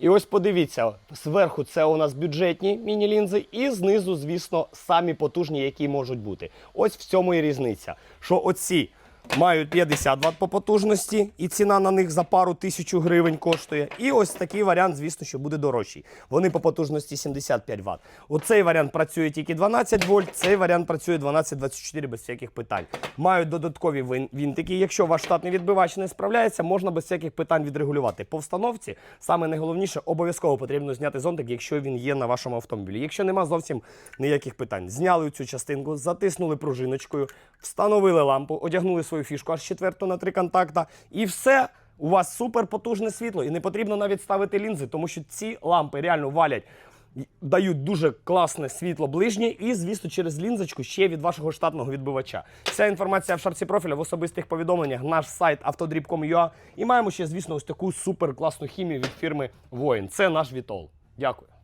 І ось подивіться, зверху це у нас бюджетні міні-лінзи, і знизу, звісно, самі потужні, які можуть бути. Ось в цьому і різниця. Що оці мають 50 Вт по потужності, і ціна на них за пару тисячу гривень коштує. І ось такий варіант, звісно, що буде дорожчий. Вони по потужності 75 Вт. Оцей варіант працює тільки 12 вольт, цей варіант працює 12-24 без всяких питань. Мають додаткові вінтики. Якщо ваш штатний відбивач не справляється, можна без всяких питань відрегулювати. По встановці саме найголовніше обов'язково потрібно зняти зонтик, якщо він є на вашому автомобілі. Якщо нема зовсім ніяких питань, зняли цю частинку, затиснули пружиночкою, встановили лампу, одягнули свою фішку аж четверту на три контакта, і все. У вас супер потужне світло, і не потрібно навіть ставити лінзи, тому що ці лампи реально валять дають дуже класне світло ближнє і, звісно, через лінзочку ще від вашого штатного відбивача. Вся інформація в шапці профіля в особистих повідомленнях, наш сайт автодріб.com.ua. І маємо ще, звісно, ось таку супер класну хімію від фірми Воїн. Це наш Вітол. Дякую.